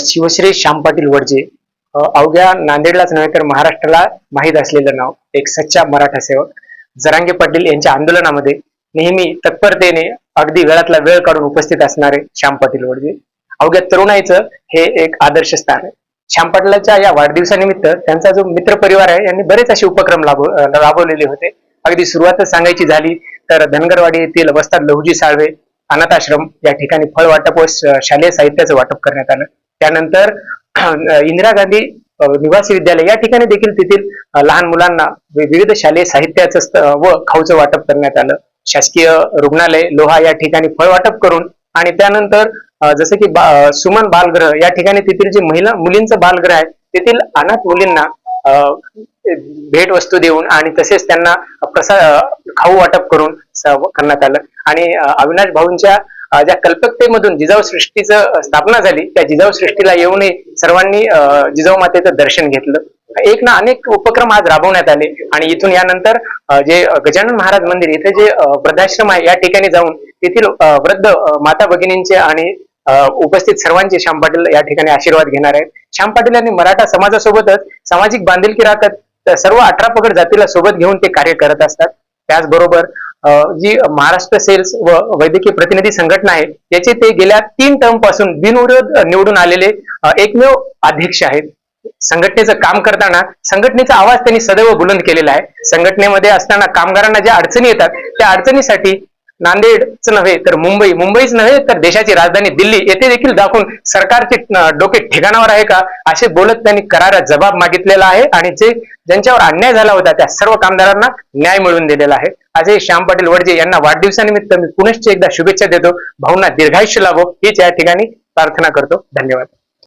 शिवश्री श्याम पाटील वडजे. अवघ्या नांदेडलाच नव्हे तर महाराष्ट्राला माहीत असलेलं नाव एक सच्चा मराठा सेवक. जरांगे पाटील यांच्या आंदोलनामध्ये नेहमी तत्परतेने अगदी वेळातला वेळ काढून उपस्थित असणारे श्याम पाटील वडजे. अवघ्या तरुणाईचं हे एक आदर्श स्थान आहे. श्याम पाटलाच्या या वाढदिवसानिमित्त त्यांचा जो मित्र परिवार आहे यांनी बरेच असे उपक्रम लाभ राबवलेले होते. अगदी सुरुवातच सांगायची झाली तर धनगरवाडी येथील वस्ताद लहुजी साळवे अनाथाश्रम या ठिकाणी फळ वाटप व शालेय साहित्याचं वाटप करण्यात आलं. त्यानंतर इंदिरा गांधी निवासी विद्यालय या ठिकाणी देखील तेथील लहान मुलांना विविध शालेय साहित्याचं स्त- व खाऊचं वाटप करण्यात आलं. शासकीय रुग्णालय लोहा या ठिकाणी फळ वाटप करून आणि त्यानंतर जसं की बा- सुमन बालगृह या ठिकाणी तेथील जे महिला मुलींचं बालगृह आहे तेथील अनाथ मुलींना भेटवस्तू भेट वस्तू देऊन आणि तसेच त्यांना प्रसा खाऊ वाटप करून स- करण्यात आलं. आणि अविनाश भाऊंच्या ज्या कल्पकतेमधून जिजाऊ सृष्टीचं स्थापना झाली त्या जिजाऊ सृष्टीला येऊनही सर्वांनी जिजाऊ मातेचं दर्शन घेतलं. एक ना अनेक उपक्रम आज राबवण्यात आले. आणि इथून यानंतर जे गजानन महाराज मंदिर इथे जे वृद्धाश्रम आहे या ठिकाणी जाऊन तेथील वृद्ध माता भगिनींचे आणि उपस्थित सर्वांचे श्याम पाटील या ठिकाणी आशीर्वाद घेणार आहेत. श्याम पाटील यांनी मराठा समाजासोबतच सामाजिक बांधिलकी राखत सर्व अठरा पगड जातीला सोबत घेऊन ते कार्य करत असतात. त्याचबरोबर जी महाराष्ट्र सेल्स व वैद्यकीय प्रतिनिधी संघटना आहे याचे ते गेल्या तीन टर्मपासून बिनविरोध निवडून आलेले एकमेव अध्यक्ष आहेत. संघटनेचं काम करताना संघटनेचा आवाज त्यांनी सदैव बुलंद केलेला आहे. संघटनेमध्ये असताना कामगारांना ज्या अडचणी येतात त्या अडचणीसाठी नांदेडच नव्हे तर मुंबई. मुंबईच नव्हे तर देशाची राजधानी दिल्ली. येथे देखील दाखवून सरकारचे डोके ठिकाणावर आहे का? असे बोलत त्यांनी करारा जबाब मागितलेला आहे आणि जे ज्यांच्यावर अन्याय झाला होता त्या सर्व कामगारांना न्याय मिळवून दिलेला आहे. अजय श्याम पाटील वडजे यांना वाढदिवसानिमित्त मी पुनश्च एकदा शुभेच्छा देतो. भाऊंना दीर्घायुष्य लाभो. हीच या ठिकाणी प्रार्थना करतो. धन्यवाद.